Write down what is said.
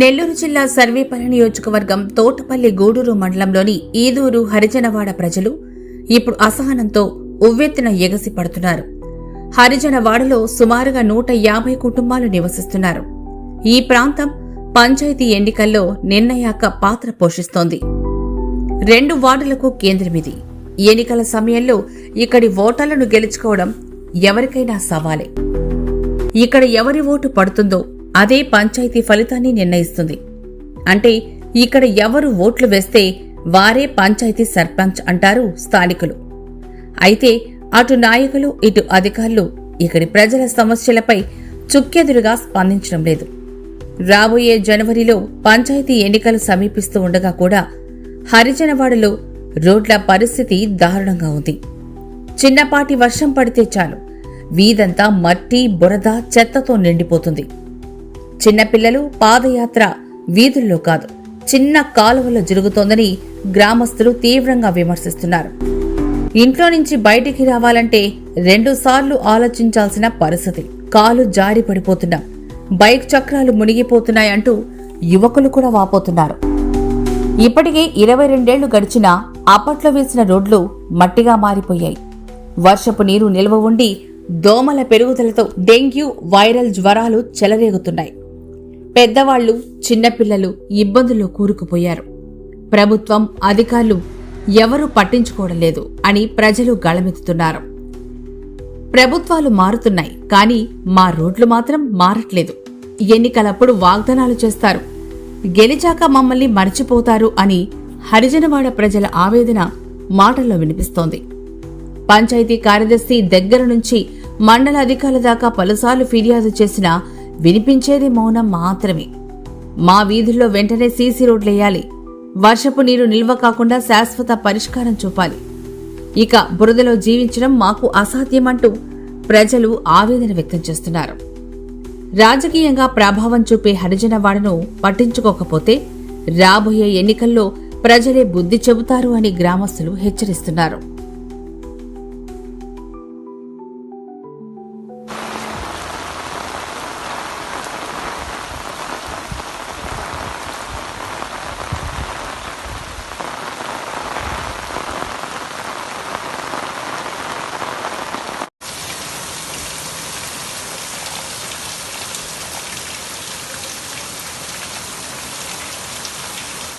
నెల్లూరు జిల్లా సర్వేపల్లి నియోజకవర్గం తోటపల్లి గూడూరు మండలంలోని ఈదూరు హరిజనవాడ ప్రజలు ఇప్పుడు అసహనంతో ఉవ్వెత్తున ఎగసి పడుతున్నారు. హరిజనవాడలో సుమారుగా నూట యాభై కుటుంబాలు నివసిస్తున్నారు. ఈ ప్రాంతం పంచాయతీ ఎన్నికల్లో నిర్ణయాక పాత్ర పోషిస్తోంది. రెండు వార్డులకు కేంద్రమిది ఎన్నికల సమయంలో ఇక్కడి ఓటర్లను గెలుచుకోవడం ఎవరికైనా సవాలే. ఇక్కడ ఎవరి ఓటు పడుతుందో అదే పంచాయతీ ఫలితాన్ని నిర్ణయిస్తుంది. అంటే ఇక్కడ ఎవరు ఓట్లు వేస్తే వారే పంచాయతీ సర్పంచ్ అంటారు స్థానికులు. అయితే అటు నాయకులు ఇటు అధికారులు ఇక్కడి ప్రజల సమస్యలపై చుక్కెదురుగా స్పందించడం లేదు. రాబోయే జనవరిలో పంచాయతీ ఎన్నికలు సమీపిస్తూ ఉండగా కూడా హరిజనవాడలో రోడ్ల పరిస్థితి దారుణంగా ఉంది. చిన్నపాటి వర్షం పడితే చాలు. వీధంతా మట్టి బురద చెత్తతో నిండిపోతుంది. చిన్నపిల్లలు పాదయాత్ర వీధుల్లో కాదు. చిన్న కాలువలో జరుగుతోందని గ్రామస్తులు తీవ్రంగా విమర్శిస్తున్నారు. ఇంట్లో నుంచి బయటికి రావాలంటే రెండుసార్లు ఆలోచించాల్సిన పరిస్థితి. కాలు జారి పడిపోతున్నాం. బైక్ చక్రాలు మునిగిపోతున్నాయంటూ యువకులు కూడా వాపోతున్నారు. ఇప్పటికే ఇరవై రెండేళ్ళు గడిచినా అప్పట్లో వేసిన రోడ్లు మట్టిగా మారిపోయాయి. వర్షపు నీరు నిల్వ ఉండి దోమల పెరుగుదలతో డెంగ్యూ వైరల్ జ్వరాలు చెలరేగుతున్నాయి. పెద్దవాళ్ళు చిన్నపిల్లలు ఇబ్బందుల్లో కూరుకుపోయారు. ప్రభుత్వం అధికారులు ఎవరూ పట్టించుకోవడం లేదు అని ప్రజలు గళమెత్తుతున్నారు. ప్రభుత్వాలు మారుతున్నాయి కానీ మా రోడ్లు మాత్రం మారట్లేదు. ఎన్నికలప్పుడు వాగ్దానాలు చేస్తారు. గెలిచాక మమ్మల్ని మర్చిపోతారు అని హరిజనవాడ ప్రజల ఆవేదన మాటల్లో వినిపిస్తోంది. పంచాయతీ కార్యదర్శి దగ్గర నుంచి మండల అధికారుల దాకా పలుసార్లు ఫిర్యాదు చేసినా వినిపించేది మౌనం మాత్రమే. మా వీధుల్లో వెంటనే సీసీ రోడ్లేయాలి వర్షపు నీరు నిల్వ కాకుండా శాశ్వత పరిష్కారం చూపాలి. ఇక బురదలో జీవించడం మాకు అసాధ్యమంటూ ప్రజలు ఆవేదన వ్యక్తం చేస్తున్నారు. రాజకీయంగా ప్రభావం చూపే హరిజనవాడను పట్టించుకోకపోతే రాబోయే ఎన్నికల్లో ప్రజలే బుద్ధి చెబుతారు అని గ్రామస్తులు హెచ్చరిస్తున్నారు.